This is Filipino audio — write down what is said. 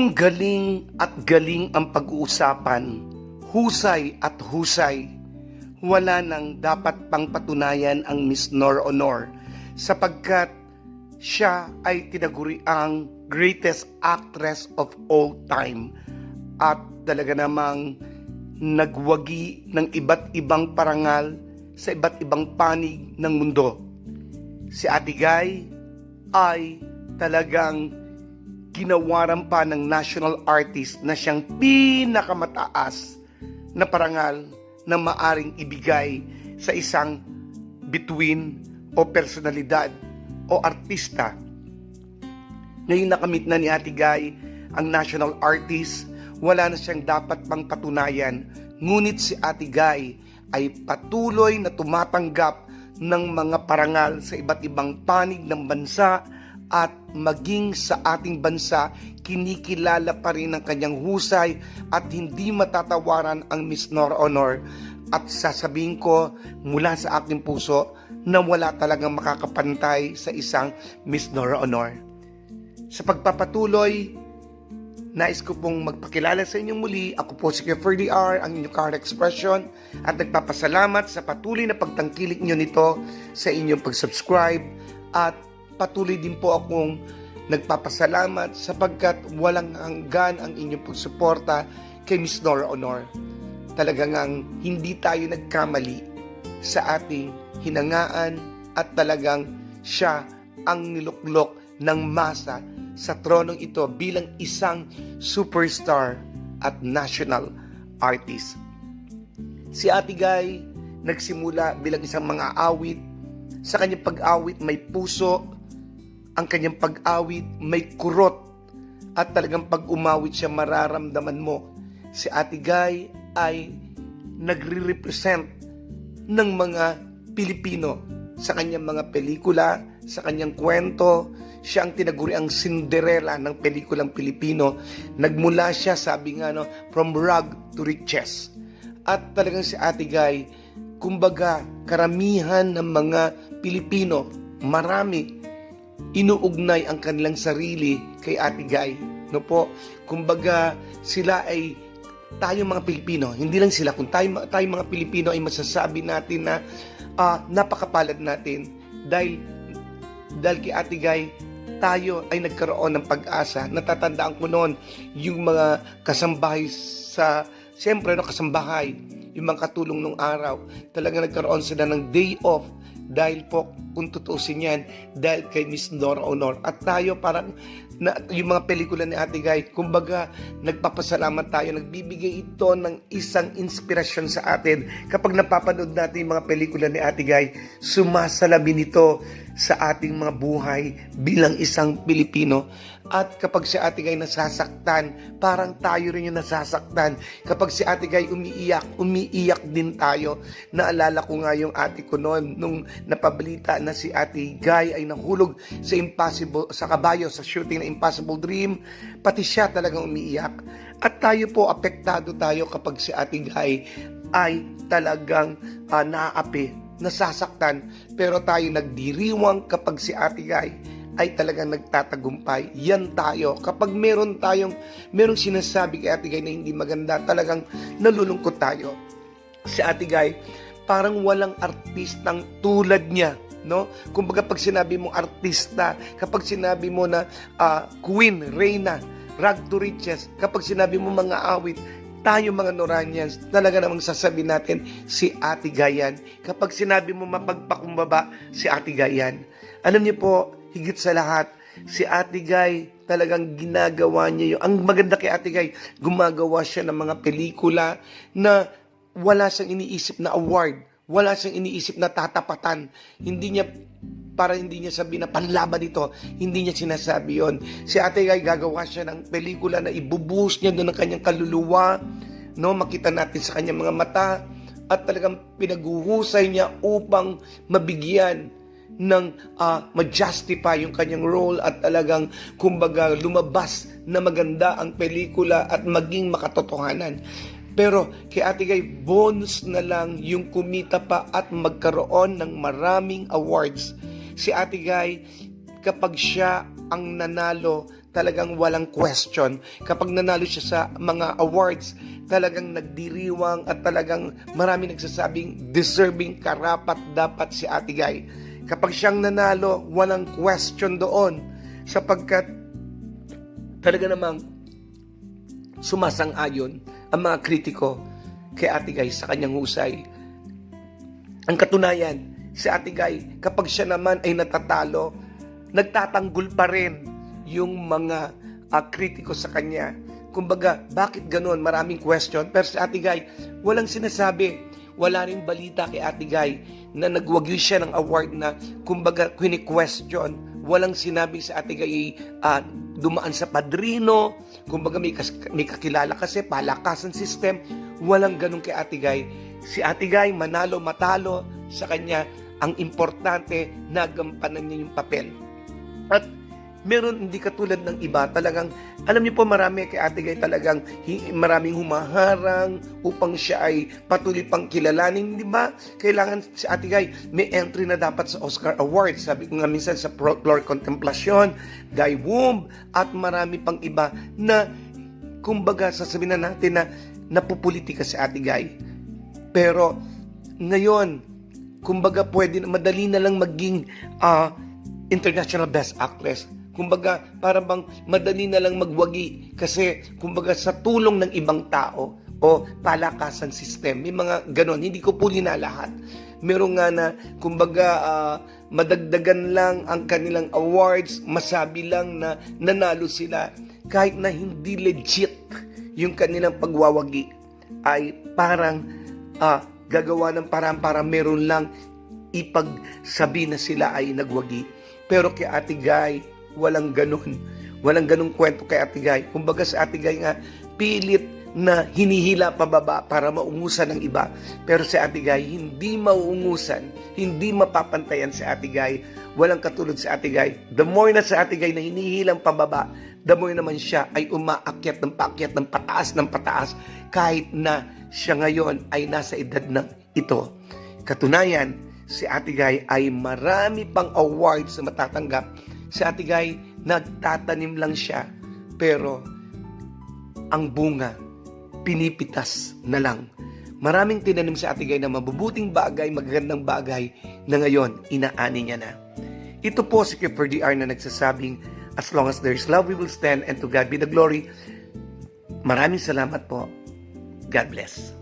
Kung galing at galing ang pag-uusapan, husay at husay, wala nang dapat pang patunayan ang Miss Nor Honor sapagkat siya ay tinaguri ang greatest actress of all time at talaga namang nagwagi ng iba't ibang parangal sa iba't ibang panig ng mundo. Si Ate ay talagang ginawaran pa ng national artist na siyang pinakamataas na parangal na maaring ibigay sa isang bituin o personalidad o artista. Ngayon nakamit na ni Ate Guy ang national artist, wala na siyang dapat pang patunayan. Ngunit si Ate Guy ay patuloy na tumatanggap ng mga parangal sa iba't ibang panig ng bansa at maging sa ating bansa, kinikilala pa rin ang kanyang husay at hindi matatawaran ang Miss Nor Honor. At sasabihin ko mula sa aking puso na wala talagang makakapantay sa isang Miss Nor Honor. Sa pagpapatuloy, nais ko pong magpakilala sa inyong muli. Ako po si Kefer DR, ang inyong car expression at nagpapasalamat sa patuloy na pagtangkilik nyo nito sa inyong pag-subscribe at patuloy din po akong nagpapasalamat sapagkat walang hanggan ang inyong pagsuporta kay Miss Nora Honor. Talagang ang hindi tayo nagkamali sa ating hinangaan at talagang siya ang niluklok ng masa sa tronong ito bilang isang superstar at national artist. Si Ate Guy nagsimula bilang isang mga awit. Sa kanyang pag-awit may puso, ang kanyang pag-awit may kurot at talagang pag umawit siya mararamdaman mo. Si Ate Guy ay nagre-represent ng mga Pilipino sa kanyang mga pelikula, sa kanyang kwento. Siya ang tinaguri ang Cinderella ng pelikulang Pilipino. Nagmula siya, sabi nga, no, from rag to riches. At talagang si Ate Guy, kumbaga, karamihan ng mga Pilipino, marami, inuugnay ang kanilang sarili kay Ate Guy. No po, kumbaga, sila ay tayo mga Pilipino, hindi lang sila, kung tayo, tayo mga Pilipino ay masasabi natin na ah, napakapalad natin dahil dahil kay Ate Guy, tayo ay nagkaroon ng pag-asa. Natatandaan ko noon yung mga kasambahay sa, siyempre no, kasambahay, yung mga katulong nung araw. Talaga nagkaroon sila ng day off dahil po, kung tutusin yan, dahil kay Miss Nora Honor. At tayo parang, na, yung mga pelikula ni Ate Guy, kumbaga, nagpapasalamat tayo, nagbibigay ito ng isang inspirasyon sa atin. Kapag napapanood natin yung mga pelikula ni Ate Guy, sumasalamin ito sa ating mga buhay bilang isang Pilipino. At kapag si Ate Guy nasasaktan, parang tayo rin yung nasasaktan. Kapag si Ate Guy umiiyak, umiiyak din tayo. Naalala ko nga yung ate ko noon, nung napabalita na si Ate Guy ay nahulog sa impossible, sa kabayo, sa shooting na Impossible Dream, pati siya talagang umiiyak. At tayo po, apektado tayo kapag si Ate Guy ay talagang uh, naaapi, nasasaktan, pero tayo nagdiriwang kapag si Ate Guy ay talagang nagtatagumpay. Yan tayo. Kapag meron tayong, merong sinasabi kay Ate Guy na hindi maganda, talagang nalulungkot tayo. Si Ate Guy, parang walang artistang tulad niya no? Kumbaga pag sinabi mong artista, kapag sinabi mo na uh, queen, reyna, rag to riches, kapag sinabi mo mga awit, tayo mga Noranians, talaga namang sasabi natin si Ate Gayan. Kapag sinabi mo mapagpakumbaba, si Ate Gayan. Alam niyo po, higit sa lahat, si Ate Guy talagang ginagawa niya yun. Ang maganda kay Ate Guy, gumagawa siya ng mga pelikula na wala siyang iniisip na award. Wala siyang iniisip na tatapatan. Hindi niya para hindi niya sabi na panlaban ito. Hindi niya sinasabi yon. Si Ate Guy gagawa siya ng pelikula na ibubuhos niya doon ng kanyang kaluluwa. No, makita natin sa kanyang mga mata at talagang pinaguhusay niya upang mabigyan ng uh, ma-justify yung kanyang role at talagang kumbaga lumabas na maganda ang pelikula at maging makatotohanan. Pero kay Ate Guy, bonus na lang yung kumita pa at magkaroon ng maraming awards. Si Ate Guy, kapag siya ang nanalo talagang walang question. Kapag nanalo siya sa mga awards, talagang nagdiriwang at talagang marami nagsasabing deserving karapat dapat si Ate Guy. Kapag siyang nanalo, walang question doon sapagkat talaga namang sumasang-ayon ang mga kritiko kay Ate Guy sa kanyang husay. Ang katunayan, si Ate Guy, kapag siya naman ay natatalo, nagtatanggol pa rin yung mga ah, kritiko sa kanya. Kumbaga, bakit ganun? Maraming question. Pero si Ate Guy, walang sinasabi. Wala rin balita kay Ate Guy na nagwagyo siya ng award na kumbaga question Walang sinabi sa Ate Guy ah, dumaan sa padrino. Kumbaga may, kas- may kakilala kasi palakasan system. Walang ganun kay Ate Guy. Si Ate Guy, manalo, matalo sa kanya. Ang importante, nagampanan niya yung papel. At meron hindi katulad ng iba, talagang, alam niyo po marami kay Ate Guy talagang maraming humaharang upang siya ay patuloy pang kilalanin, di ba? Kailangan si Ate Guy may entry na dapat sa Oscar Awards. Sabi ko nga minsan sa Folklore Contemplation, Guy Womb, at marami pang iba na kumbaga sasabihin na natin na napupolitika si Ate Guy. Pero ngayon, kumbaga pwede madali na lang maging ah, international best actress. Kumbaga, para bang madali na lang magwagi kasi kumbaga sa tulong ng ibang tao o palakasan system. May mga ganon. Hindi ko po lahat. Meron nga na, kumbaga, ah, madagdagan lang ang kanilang awards, masabi lang na nanalo sila kahit na hindi legit yung kanilang pagwawagi ay parang ah, gagawa ng parang para meron lang ipagsabi na sila ay nagwagi. Pero kay Ate Guy, walang ganun. Walang ganung kwento kay Ate Guy. Kumbaga sa Ate Guy nga, pilit na hinihila pababa para maungusan ng iba. Pero si Ate Guy, hindi mauungusan, hindi mapapantayan si Ate Guy. Walang katulad si Ate Guy. The more na si Ate Guy na hinihilang pababa, the more naman siya ay umaakyat ng paakyat ng pataas ng pataas kahit na siya ngayon ay nasa edad ng ito. Katunayan, si Ate Guy ay marami pang awards na matatanggap. Si Ate Guy, nagtatanim lang siya, pero ang bunga, pinipitas na lang. Maraming tinanim si Ate Guy na mabubuting bagay, magagandang bagay na ngayon, inaani niya na. Ito po si Kipper DR na nagsasabing, as long as there is love, we will stand and to God be the glory. Maraming salamat po. God bless.